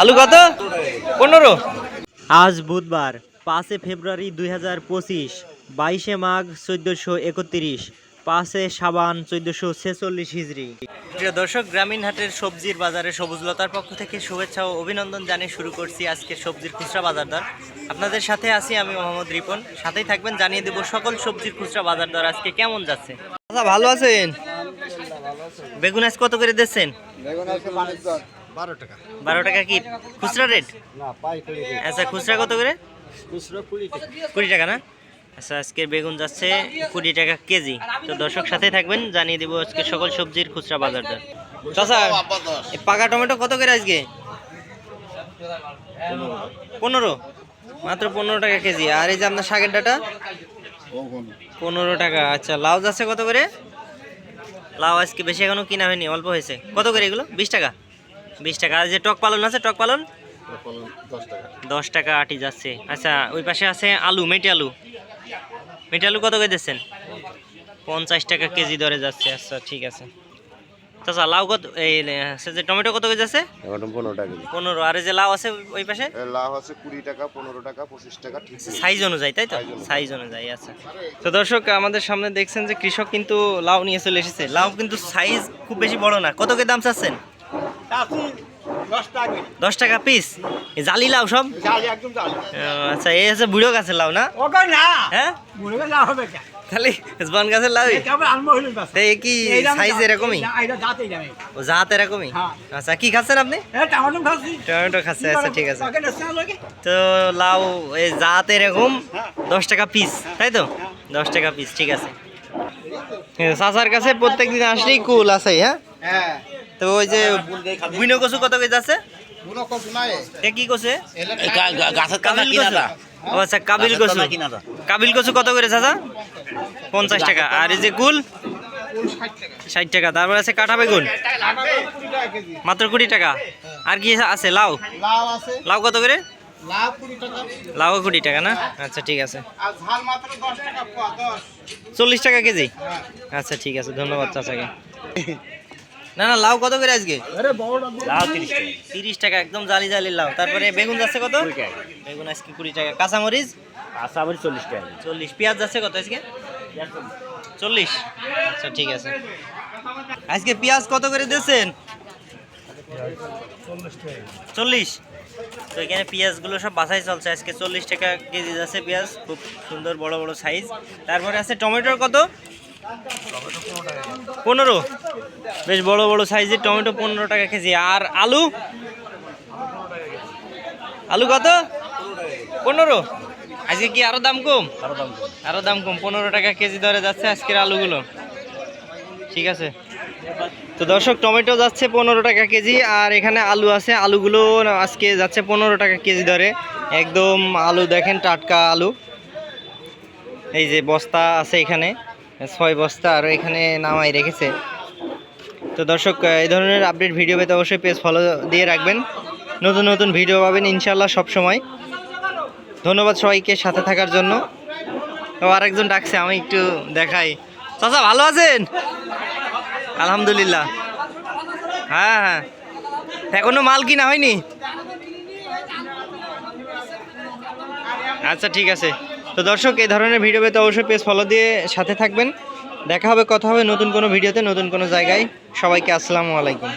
আলু কত? পনেরো। আজ বুধবার পাঁচে ফেব্রুয়ারি দুই হাজার পঁচিশ বাইশে মাঘ চোদ্দোশো একত্রিশ পাঁচে সাবান চোদ্দোশো ছেচল্লিশ হিজড়ি। প্রিয় দর্শক গ্রামীণ হাটের সবজির বাজারে সবুজলতার পক্ষ থেকে শুভেচ্ছা ও অভিনন্দন জানিয়ে শুরু করছি আজকের সবজির খুচরা বাজার দর। আপনাদের সাথে আছি আমি মোহাম্মদ রিপন। সাথেই থাকবেন জানিয়ে দেব সকল সবজির খুচরা বাজার দর আজকে কেমন যাচ্ছে। আচ্ছা ভালো আছেন? বেগুন আজ কত করে দিচ্ছেন? বেগুন বারো টাকা। বারো টাকা কি? খুচরা রেট না পাইকারি আচ্ছা খুচরা কত করে? খুচরো কুড়ি টাকা। কুড়ি টাকা না? আচ্ছা আজকে বেগুন যাচ্ছে কুড়ি টাকা কেজি। তো দর্শক সাথে থাকবেন জানিয়ে দিব আজকে সকল সবজির খুচরা বাজার দর। চাচা এই পাকা টমেটো কত করে আজকে? পনেরো। মাত্র পনেরো টাকা কেজি। আর এই যে আপনার শাকের ডাটা? পনেরো টাকা। আচ্ছা লাউ যাচ্ছে কত করে? লাউ আজকে বেশি এখনও কিনা হয়নি অল্প হয়েছে। কত করে এগুলো? বিশ টাকা? বিশ টাকা। আর যে টক পালন আছে টক পালন? দশ টাকা। আটি যাচ্ছে। আচ্ছা ওই পাশে আছে আলু মেটে আলু। মেটে আলু কত করে দিচ্ছেন পঞ্চাশ টাকা কেজি দরে যাচ্ছে। আচ্ছা ঠিক আছে। চাচা লাউ কত এই আছে যে টমেটো কত করে যাচ্ছে এখন পনেরো টাকা কেজি। পনেরো। আর যে লাউ আছে ওই পাশে? লাভ আছে কুড়ি টাকা পনেরো টাকা পঁচিশ টাকা ঠিক সাইজ অনুযায়ী তাই তো? সাইজ অনুযায়ী। আচ্ছা। তো দর্শক আমাদের সামনে দেখছেন যে কৃষক কিন্তু লাউ নিয়ে চলে এসেছে। লাউ কিন্তু সাইজ খুব বেশি বড় না। কত করে দাম চাচ্ছেন? দশ টাকা। পিস জালি লাউ সব? আচ্ছা এই আছে বুড়ো গাছের লাউ না? হ্যাঁ? খালি জবান গাছের লাউ? এই কি সাইজ এরকমই? ও জাত এরকমই? হ্যাঁ। আচ্ছা কি খাচ্ছেন আপনি? টমেটো খাচ্ছে। আচ্ছা ঠিক আছে। তো লাউ এই জাত এরকম দশ টাকা পিস তাই তো? দশ টাকা পিস ঠিক আছে। চাচার কাছে প্রত্যেক দিন আসলেই কুল আছে হ্যাঁ? হ্যাঁ। তো ওই যে বুইনো কচু কত কেজি আছে? কোনো এ? কি কষে গাছের কাবিল কচু ও আচ্ছা কাবিল কচু কাবিল কচু কত করে চাচা? পঞ্চাশ টাকা। আর এই যে কুল? ষাট টাকা। তারপর আছে কাঁঠা বেগুন। মাত্র কুড়ি টাকা। আর কি আছে? লাউ? লাউ কত করে? লাউ কুড়ি টাকা না? আচ্ছা ঠিক আছে। চল্লিশ টাকা কেজি? আচ্ছা ঠিক আছে। ধন্যবাদ চাচাকে। না না লাউ কত করে আজকে? লাউ তিরিশ টাকা। তিরিশ টাকা একদম জালি জালি লাউ। তারপরে বেগুন যাচ্ছে কত? বেগুন আজকে কুড়ি টাকা। কাঁচামরিচ? করি চল্লিশ টাকা। চল্লিশ। পেঁয়াজ যাচ্ছে কত আজকে? চল্লিশ। আচ্ছা ঠিক আছে। আজকে পেঁয়াজ কত করে দিয়েছেন? চল্লিশ তো এখানে পেঁয়াজগুলো সব বাছাই চলছে। আজকে চল্লিশ টাকা কেজি যাচ্ছে পেঁয়াজ। খুব সুন্দর বড় বড় সাইজ তারপরে আছে টমেটোর কত? পনেরো। বেশ বড় বড় সাইজের টমেটো পনেরো টাকা কেজি। আর আলু? আলু কত? পনেরো। আজকে কি আরও দাম কম? আরও দাম কম। পনেরো টাকা কেজি দরে যাচ্ছে আজকের আলুগুলো। ঠিক আছে। তো দর্শক, টমেটো যাচ্ছে পনেরো টাকা কেজি, আর এখানে আলু আছে। আলুগুলো আজকে যাচ্ছে পনেরো টাকা কেজি দরে। একদম আলু দেখেন, টাটকা আলু। এই যে বস্তা আছে এখানে। ছয় বস্তা আর এখানে নামাই রেখেছে। তো দর্শক এই ধরনের আপডেট ভিডিও পেতে অবশ্যই পেজ ফলো দিয়ে রাখবেন। নতুন নতুন ভিডিও পাবেন ইনশাল্লাহ সব সময় ধন্যবাদ সবাইকে সাথে থাকার জন্য। আরেকজন ডাকছে, আমি একটু দেখাই। চাচা, ভালো আছেন? আলহামদুলিল্লাহ। হ্যাঁ হ্যাঁ। এখনও মাল কিনা হয়নি? আচ্ছা ঠিক আছে। তো দর্শক, এই ধরনের ভিডিও পেতে অবশ্যই পেজ ফলো দিয়ে সাথে থাকবেন। দেখা হবে, কথা হবে নতুন কোনো ভিডিওতে নতুন কোনো জায়গায়। সবাইকে আসসালামু আলাইকুম।